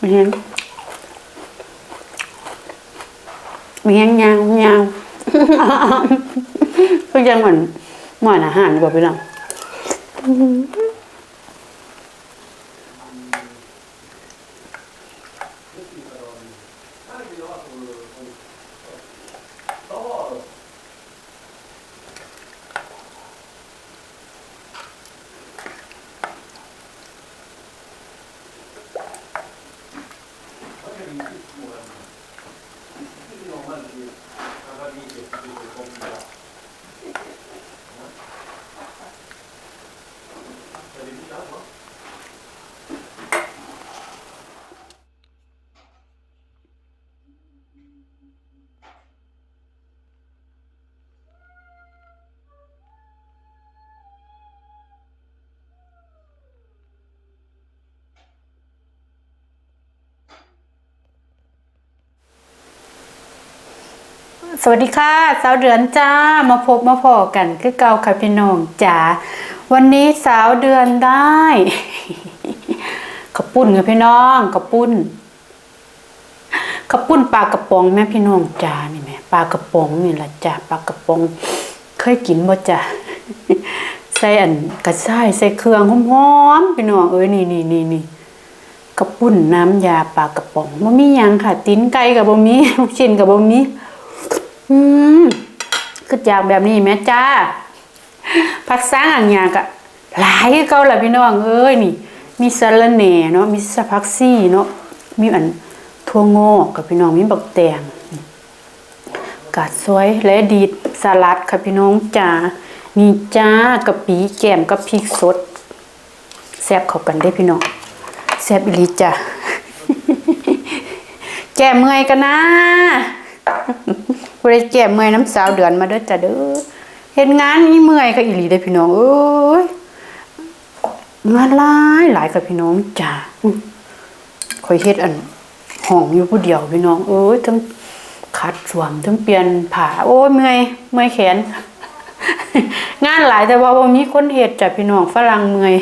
มีแห้งมีแห้งยาวยาวก็ยังเหมือนเหมือนอาหารกว่าพี่น้อง สวัสดีค่ะสาวเดือนจ้ามาพบมาพอกันคือเก่าค่ะพี่น้องจ๋าวันนี้สาวเดือนได้ขับปุ้นค่ะพี่น้องขับปุ้นขับปุ้นปลากระป๋องแม่พี่น้องจ๋านี่แม่ปลากระป๋องนี่ละจ้าปลากระป๋องเคยกินบ่จ้าใส่อันกระช่ายใส่เครื่องหอมๆพี่น้องเอ้ยนี่นี่นี่นี่กระปุ้นน้ำยาปลากระป๋องบ่มียังค่ะตีนไก่กับบ่มีลูกชิ้นกับบ่มี อืมคือจากแบบนี้แม่จ้าภาษาอังยางกะหลายเก่าละพี่น้องเอ้ยนี่ มีสะระแหน่เนาะมีสะพักซี่เนาะมีอันทั่วงอกกับพี่น้องมีบักแตงกาดสวยและดีดสลัดค่ะพี่น้องจ้านี่จ้ากะปิแกมกับพริกสดแซ่บเข้ากันได้พี่น้องแซ่บอีลีจ้าแก้เมื่อยกันนะ บริแก้เมื่อยน้ำสาวเดือนมาเด้อจ้ะเด้อเฮ็ดงานนี่เมื่อยก็อีหลีเด้พี่น้องเอ้ยงานหลายหลายกับพี่น้องจ้าคอยเฮ็ดอันห้องอยู่ผู้เดียวพี่น้องเอ้ยทั้งขัดสวมทั้งเปลี่ยนผ้าโอ้ยเมื่อยเมื่อยแขน งานหลายแต่ว่าบ่มีคนเฮ็ดจ้ะพี่น้องฝรั่งเมื่อย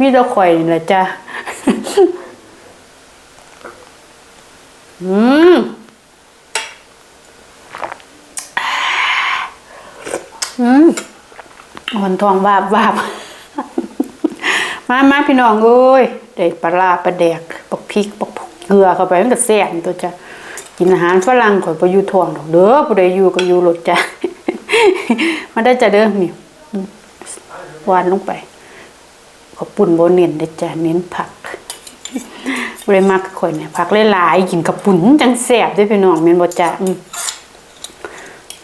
มีแต่ข่อยนี่แหละจ้ะอืม อืม อ่อนทองวาบวาบมามาพี่น้องเอ้ยได้ปลาปลาแดกปักพริกปักเกลือเข้าไปมันก็แซ่บตัวจ้ะกินอาหารฝรั่งข่อยบ่อยู่ท้องดอกเด้อผู้ใดอยู่ก็อยู่รถจ้ะมาได้จ้ะเด้อนี่วานลงไปขอบปุ่นโบเน้นเด้จ้ะเน้นผักบ่ได้มักข่อยเนี่ยผักหลายๆกินกับปุ่นจังแซ่บด้อพี่น้องแม่นบ่จ้ะ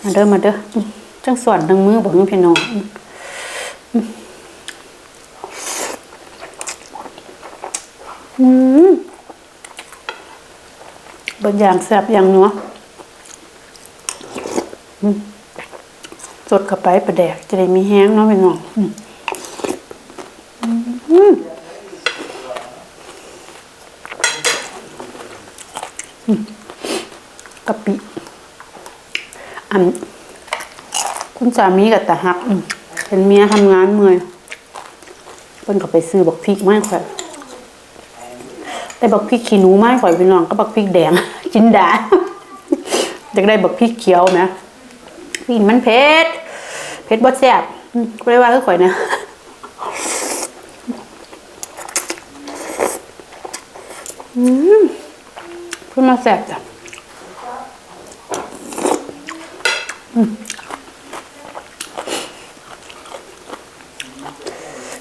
มาเด้อมาเด้ออืมจังสอนทั้งมือบ่มีพี่น้อง อืมอืมเบนอย่างแซ่บอย่างนัวสดเข้าไปประแดก จะได้มีแห้งเนาะพี่น้องกะปิ อัน คุณสามีกับตาหักเป็นเมียทำงานเมื่อยเพิ่นก็ไปซื้อบักพริกไมาให้ข่อย ได้บักพริกขี้หนูไม้ข่อยพี่น้องก็บักพริกแดง จินดาอยากได้บักพริกเขียวนะพี่มันเผ็ดเผ็ดบ่แซ่บอืมก็เลยว่าคือข่อยนะอืมเพิ่นมาแซ่บจ้ะ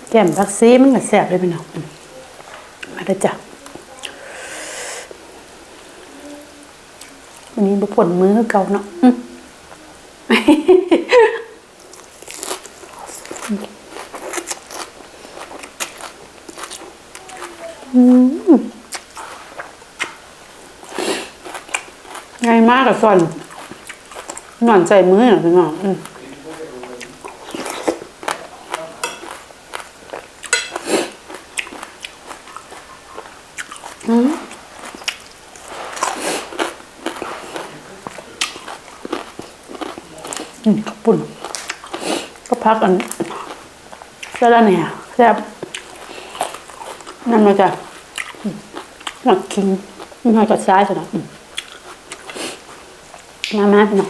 แก้มผักซีมันก็แซ่บเลยพี่น้องอืมาเด้จ้ะ ผลมือเก่าเนาะง่ายมากกับส่วนหนอนใจมือเหรอพี่น้องอืม อืมข้าวปุ่นก็ พักกันแล้วเนี่ยแซ่บนั่นมาจ้ะอืมหมักคิงมากับซ้ายสุดนะอืมมามาพี่น้อง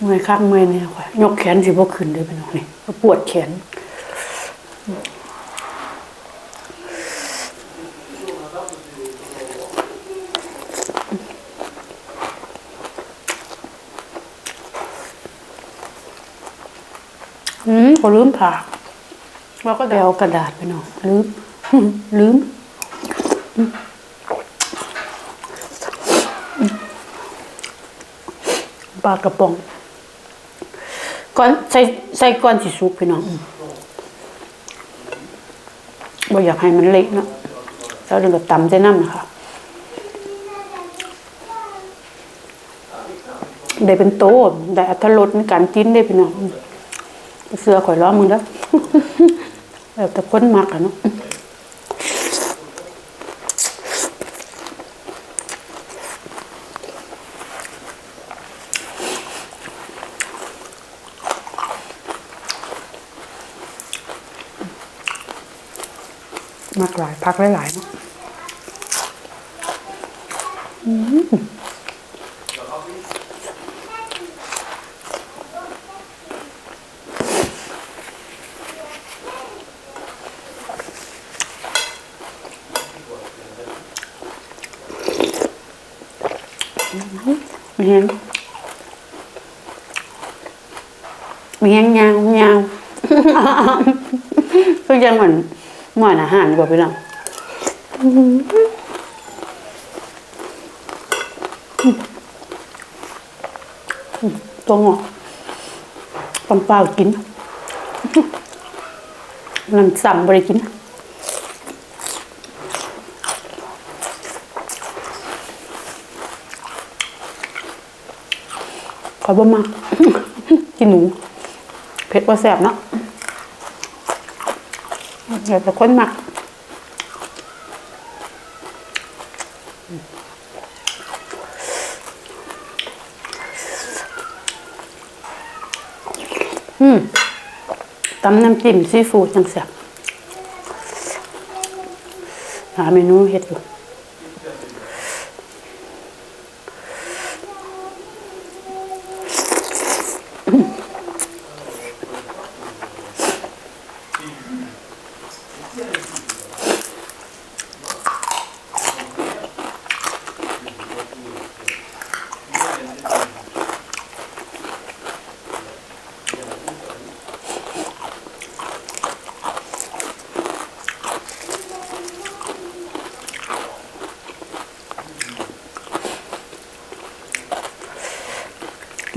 เมื่อยข้างเมื่อยเนี่ยค่ะยกแขนสิบ่ขึ้นเลยพี่น้องนี่ปวดแขน อืม ก็ลืมผ่าแล้วก็เดเอากระดาษไปหน่อยลืมลืมอืม ปลากระป๋อง ก่อนใส่ใส่ก่อนสิสุกพี่น้องอืมบ่อยากให้มันเละเนาะแล้วเดี๋ยวก็ตำใส่น้ำนะคะได้เป็นโตได้อัตรสในการกินได้พี่น้อง เสือข่อยล้อมึงแล้วแบบแต่คนมักอะเนาะมักหลายพักหลายๆเนาะอื มมีแห้งมีแห้งยาวยาวก็ยังเหมือนเหมือนอาหารดีกว่าพี่น้องตัวงอกปังเปล่ากินนั่นสั่งบริกิน อยบ่มาก กินหนู เผ็ดว่าแสบเนาะเดี๋ยวแต่คนมักอืมตำน้ำจิ้มซีฟู้ดจังแสบหาเมนูเฮ็ดอยู่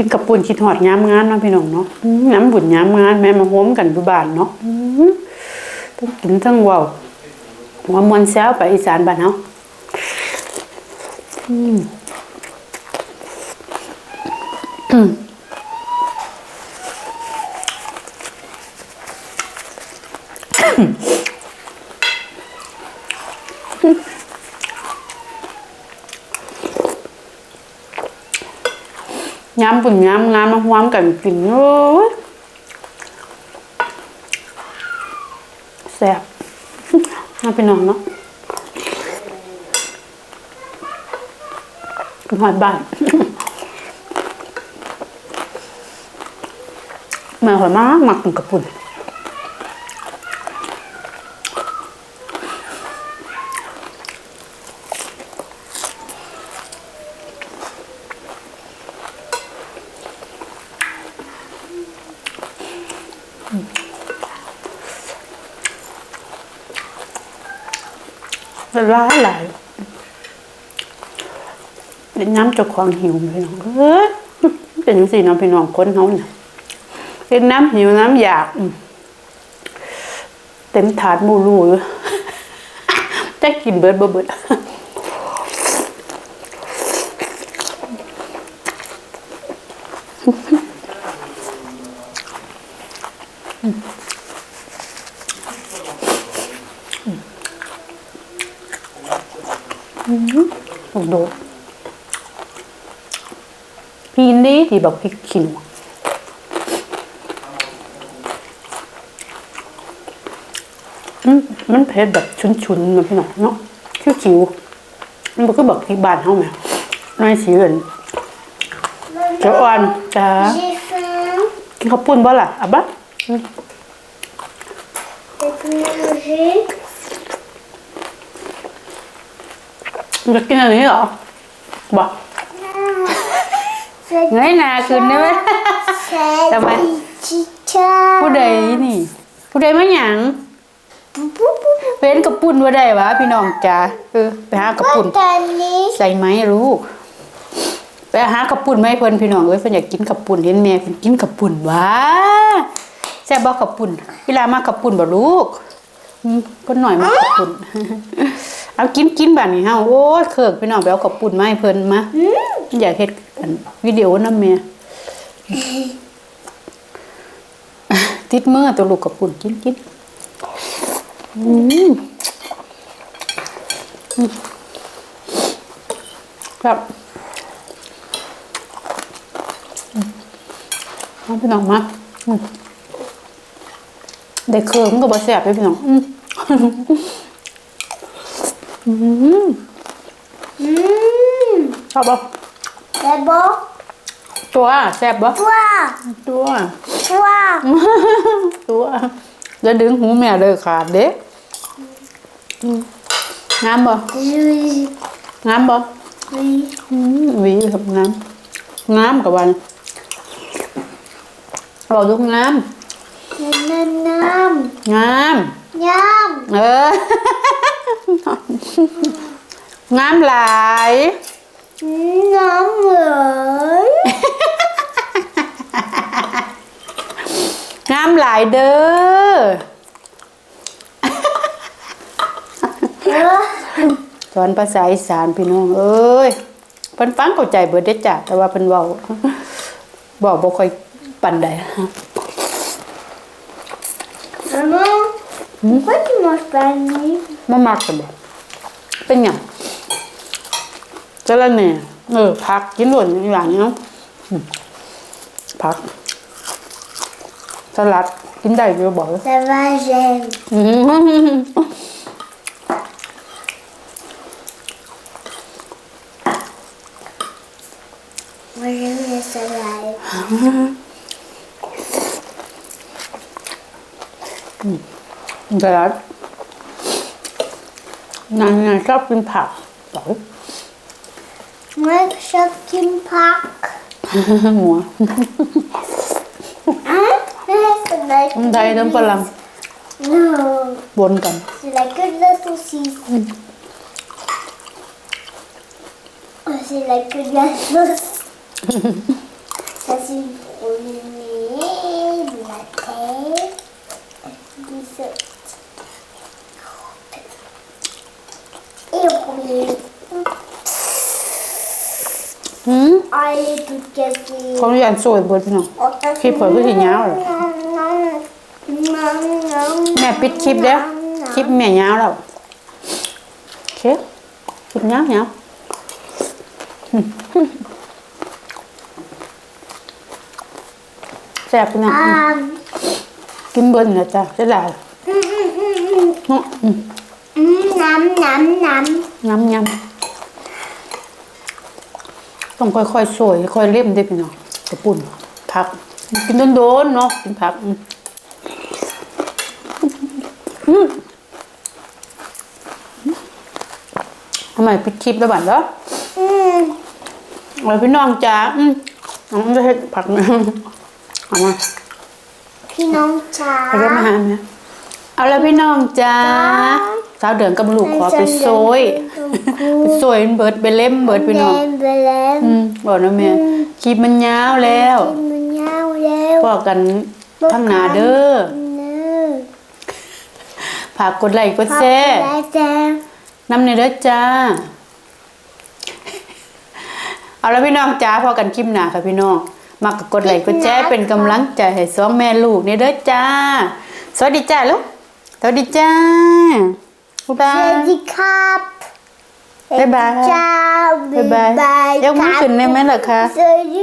กินกับปุ่นคิดหอดย้ำงานเนาะพี่น้องเนาะน้ำบุญย้ำงานแม่มาโฮมกันอยู่บ้านเนาะต้องกินทั้งว่าวหัวมวนแซวไปอีสานบ้านเนาอืม อืมย้ำบุญย้ำงานมาห้วมกันกินโอ้ยแซ่บน่าไปนอนเนาะหอดบ้านแม่หอยมากมักกินกับปุ่น ร้ายหลายเล่นน้ำเจ้าของหิวพี่น้องเอ้ยเป็นสี่น้องพี่น้องคนเขาเนี่ยเล่นน้ำหิวน้ำอยาก เต็มถาดมูรูอยู่จะกินเบิดบ่เบิดอ้โดดพีนดีที่แบบพริกขี้หนูอืมมันเผ็ดแบบชุนๆนะพี่น้องเนาะคิ้วคิ้วๆมันก็บอกที่บ้านเฮาแหมน้อยสีเหลืองเจ้าอ่อนจ้ากินข้าวปุ้นบ่ล่ะอะบ้า J'ai pu manger. มัน จะกินอันนี้เหรอ บอก C'est เงยหนาขึ้นได้ไหม c'est Ça va. chicha. ผู้ใดนี่ ผู้ใดมาหยัง Pou, pou, pou, pou. เป็นกระปุ่นว่าได้วะพี่น้องจ้าเออไปหากระปุ่น Batané. ใส่ไหมลูกไปหากระปุ่นไหมาให้เพิ่นพี่น้องเอ้ยเพิ่นอยากกินกระปุ่นเห็นแม่เพิ่นกินกระปุ่นว้าแซ่บบ่กระปุ่นเวลามากระปุ่นบ่ลูกอืมก็หน่อยมากระปุ่น เอากินกินแบัดนี้เฮาโอ้ยเคิกพี่น้องไปเอากระปุ่นมาให้เพิ่นมาอยากเฮ็ดอันวิดีโอน้ำแม่ติดเมื่อตัวลูกกระปุ่นกินกินอืมครับเอาพี่น้องมาอืมได้เคิรื่องมันก็บ่แซ่บพี่น้อง อืมอืม Mmh. ชอบบ่ C'est bon. ตัวแซ่บบ่ Toi. ตัว Toi. ตัวอย่าดึงหูแม่เลยขาดเด้อืมงามบ่ Oui. งามบ่ Oui. อืมหวีครับงามงามกับวันบอกดูงาม Nam, nam. งาม Nham. เออ งามหลาย Nham rồi. งามหลายเด้อสอนภาษาอีสานพี่น้องเอ้ยเพิ่นฟังเข้าใจเบิดได้อจ้ะแต่ว่าเพิ่นเว้าบอกบ่ค่อยปานใด Maman, pourquoi tu manges pas le nez บ่มักกันบ่เป็นหยังจะละแหน่เออผักกินหล่นอย่างนี้เนาะอืมผักสลัดกินได้อยู่บ่ Ça va, j'aime. อืม Moi, j'aime les salades. สลัด นางๆชอบกินผักเหรอ Moi, chacune Pâques. หัว Hein C'est la ไทยน้ำฝรั่ง Non, วนกัน c'est la queue de la saucisse. Oh, c'est la queue de la sauce. Et le premier. อืม Ah, elle est toute cassée. เขาอยากสวยเบิดพี่น้องคลิปเปิดก็สิยาวเหรอแม่ปิดคลิปแล้ว คลิปแม่ยาวแล้วโอเคคลิปยาวยาวแซ่บพี่น้องอืม Ah, กินเบิดนะจ้ะจะได้เนาะ อืม nam, nam, nam. ยำยำต้องค่อยๆสวยค่อยเล่มได้พี่น้องกระปุ่นผัก กินโดนๆเนาะกินผักอืมอืมทำไมปิดคลิปแล้วบัดเหรอ Mm. เอาพี่น้องจ้าอืมเอาจะเห็ดผักนะเอามา Puis non, ไปเรียกมาหาไหมเอาแล้วพี่น้องจ้า สาวเดือนกับลูกขอไปโซยไปโซยเบิดไปเล่มเบิดพี่น้อง Belém. อืมบอกนะแม่คลิปมันยาวแล้ว Nhau leo. บอกกันทางหนาเด้อ Nơ. ฝากกดไลค์กดแชร์ Papa, ta. น้ำในเด้อจ้า เอาแล้วพี่น้องจ้าพอกันคลิปหนาค่ะพี่น้องมากกดไลค์กดแชร์เป็นกำลังใจให้สองแม่ลูกในเด้อจ้า สวัสดีจ้าลูกสวัสดีจ้า บ๊ายบาย J'ai dit cap. Bye bye. Ciao. บ๊ายบาย Bye bye. ยกมือขึ้นได้ไหมล่ะคะ Salut.